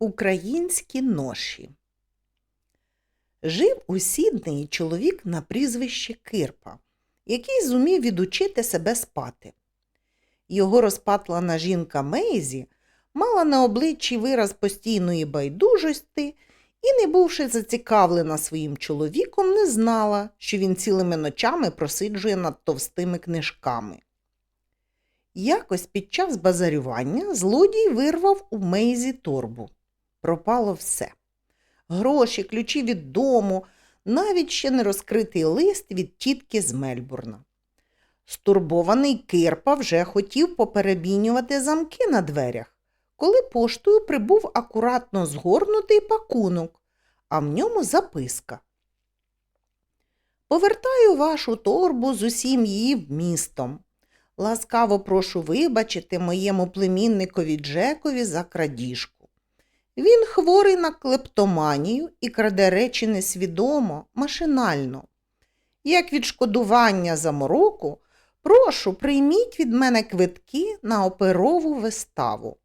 Українські ноші. Жив у Сіднеї чоловік на прізвище Кирпа, який зумів відучити себе спати. Його розпатлана жінка Мейзі мала на обличчі вираз постійної байдужості і, не бувши зацікавлена своїм чоловіком, не знала, що він цілими ночами просиджує над товстими книжками. Якось під час базарювання злодій вирвав у Мейзі торбу. Пропало все. Гроші, ключі від дому, навіть ще не розкритий лист від тітки з Мельбурна. Стурбований Кирпа вже хотів поперебінювати замки на дверях, коли поштою прибув акуратно згорнутий пакунок, а в ньому записка. Повертаю вашу торбу з усім її вмістом. Ласкаво прошу вибачити моєму племінникові Джекові за крадіжку. Він хворий на клептоманію і краде речі несвідомо, машинально. Як відшкодування за мороку, прошу, прийміть від мене квитки на оперову виставу.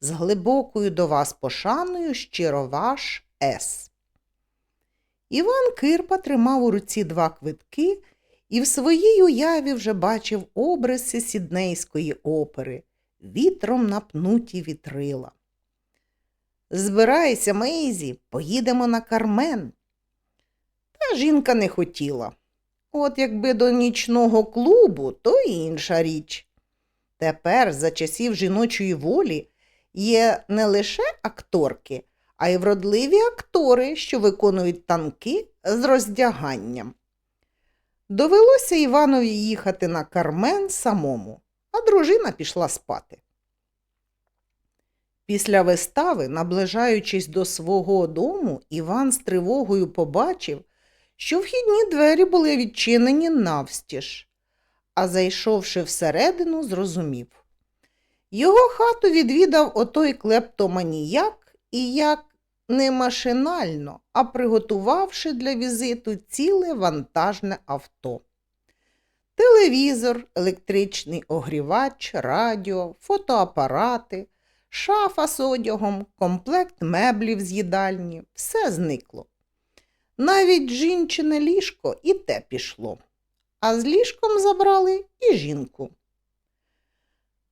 З глибокою до вас пошаною щиро ваш С. Іван Кирпа тримав у руці два квитки і в своїй уяві вже бачив обриси сіднейської опери, вітром напнуті вітрила. Збирайся, Мейзі, поїдемо на Кармен. Та жінка не хотіла. От якби до нічного клубу, то інша річ. Тепер, за часів жіночої волі, є не лише акторки, а й вродливі актори, що виконують танки з роздяганням. Довелося Іванові їхати на Кармен самому, а дружина пішла спати. Після вистави, наближаючись до свого дому, Іван з тривогою побачив, що вхідні двері були відчинені навстіж, а зайшовши всередину, зрозумів. Його хату відвідав отой клептоманіяк і як не машинально, а приготувавши для візиту ціле вантажне авто. Телевізор, електричний огрівач, радіо, фотоапарати, шафа з одягом, комплект меблів з їдальні все зникло. Навіть жінчине ліжко і те пішло, а з ліжком забрали і жінку.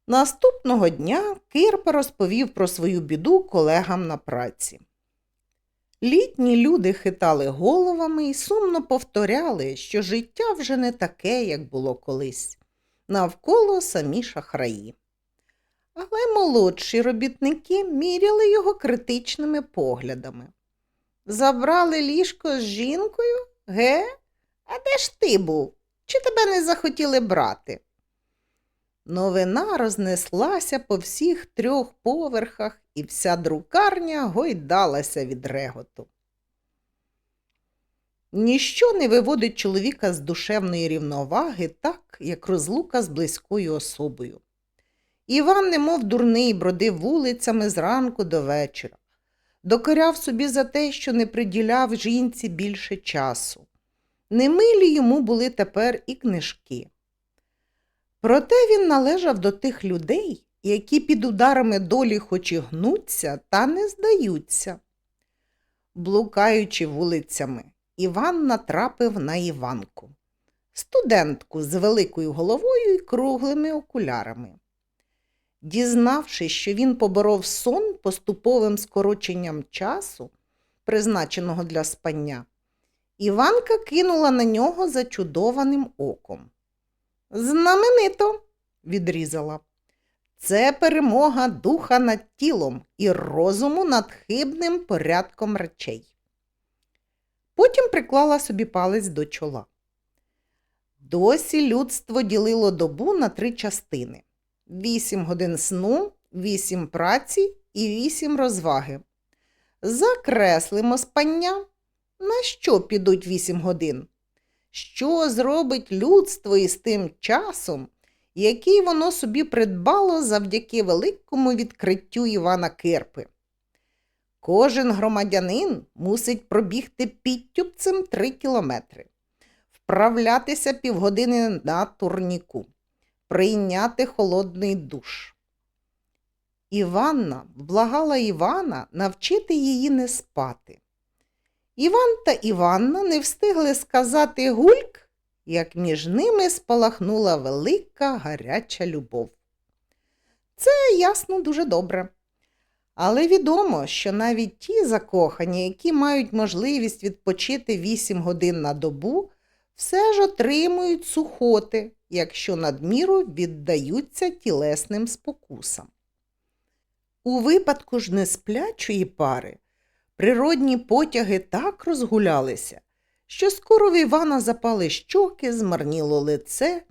Наступного дня Кирпа розповів про свою біду колегам на праці. Літні люди хитали головами і сумно повторяли, що життя вже не таке, як було колись, навколо самі шахраї. Але молодші робітники міряли його критичними поглядами. Забрали ліжко з жінкою? Ге? А де ж ти був? Чи тебе не захотіли брати? Новина рознеслася по всіх трьох поверхах, і вся друкарня гойдалася від реготу. Ніщо не виводить чоловіка з душевної рівноваги так, як розлука з близькою особою. Іван, немов дурний, бродив вулицями зранку до вечора, докоряв собі за те, що не приділяв жінці більше часу. Немилі йому були тепер і книжки. Проте він належав до тих людей, які під ударами долі хоч і гнуться, та не здаються. Блукаючи вулицями, Іван натрапив на Іванку, студентку з великою головою і круглими окулярами. Дізнавшись, що він поборов сон поступовим скороченням часу, призначеного для спання, Іванка кинула на нього зачудованим оком. Знаменито, відрізала. Це перемога духа над тілом і розуму над хибним порядком речей. Потім приклала собі палець до чола. Досі людство ділило добу на три частини: вісім годин сну, вісім праці і вісім розваги. Закреслимо спання, на що підуть вісім годин. Що зробить людство із тим часом, який воно собі придбало завдяки великому відкриттю Івана Кирпи? Кожен громадянин мусить пробігти підтюбцем три кілометри, вправлятися півгодини на турніку, прийняти холодний душ. Іванна вблагала Івана навчити її не спати. Іван та Іванна не встигли сказати гульк, як між ними спалахнула велика гаряча любов. Це ясно дуже добре. Але відомо, що навіть ті закохані, які мають можливість відпочити 8 годин на добу, все ж отримують сухоти, якщо надміру віддаються тілесним спокусам. У випадку ж несплячої пари природні потяги так розгулялися, що скоро в Івана запали щоки, змарніло лице,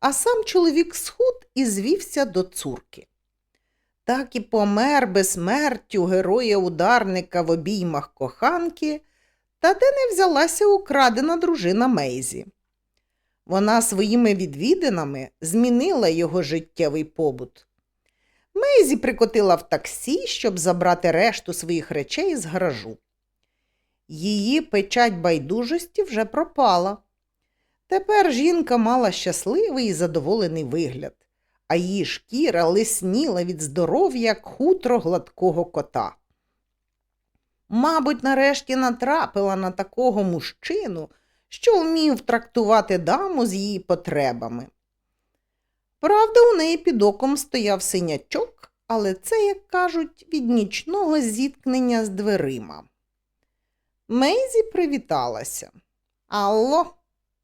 а сам чоловік схуд і звівся до цурки. Так і помер безсмертю героя-ударника в обіймах коханки, та де не взялася украдена дружина Мейзі. Вона своїми відвідинами змінила його життєвий побут. Мейзі прикотила в таксі, щоб забрати решту своїх речей з гаражу. Її печать байдужості вже пропала. Тепер жінка мала щасливий і задоволений вигляд, а її шкіра лисніла від здоров'я, як хутро гладкого кота. Мабуть, нарешті натрапила на такого мужчину, що вмів трактувати даму з її потребами. Правда, у неї під оком стояв синячок, але це, як кажуть, від нічного зіткнення з дверима. Мейзі привіталася. Алло,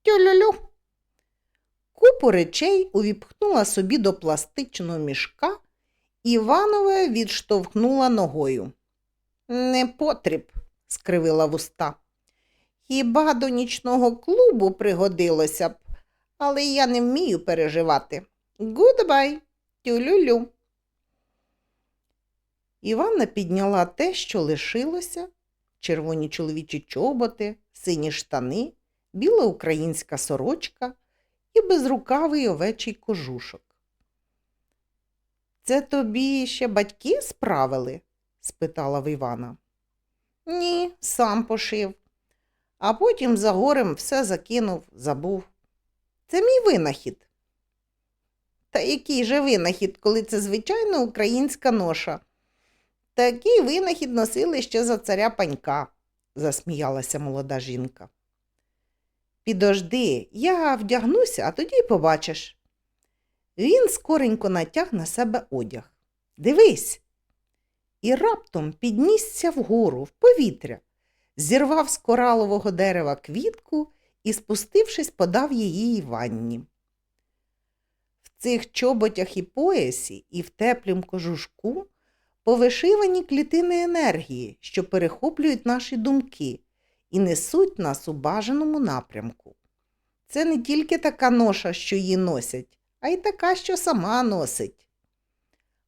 тюлюлю. Купу речей увіпхнула собі до пластичного мішка, Іванове відштовхнула ногою. Не потріб, скривила вуста. Хіба до нічного клубу пригодилося б, але я не вмію переживати. Гудбай, тюлюлю. Іванна підняла те, що лишилося, червоні чоловічі чоботи, сині штани, біла українська сорочка і безрукавий овечий кожушок. Це тобі ще батьки справили? спитала в Івана. Ні, сам пошив, а потім за горем все закинув, забув. Це мій винахід. Та який же винахід, коли це звичайна українська ноша? Такий винахід носили ще за царя панька, засміялася молода жінка. Підожди, я вдягнуся, а тоді й побачиш. Він скоренько натяг на себе одяг. Дивись. І раптом піднісся вгору, в повітря, зірвав з коралового дерева квітку і, спустившись, подав її Іванні. В цих чоботях і поясі, і в теплім кожушку повишивані клітини енергії, що перехоплюють наші думки і несуть нас у бажаному напрямку. Це не тільки така ноша, що її носять, а й така, що сама носить.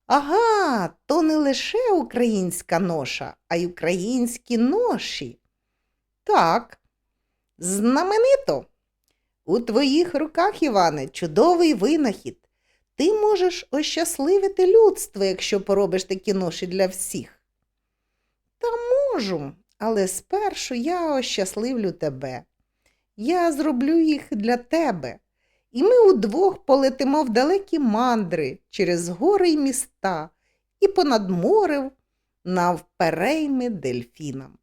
Ага, то не лише українська ноша, а й українські ноші. Так, знаменито. У твоїх руках, Іване, чудовий винахід. Ти можеш ощасливити людство, якщо поробиш такі ноші для всіх. Та можу, але спершу я ощасливлю тебе. Я зроблю їх для тебе, і ми удвох полетимо в далекі мандри через гори й міста і понад морем навперейми дельфінам.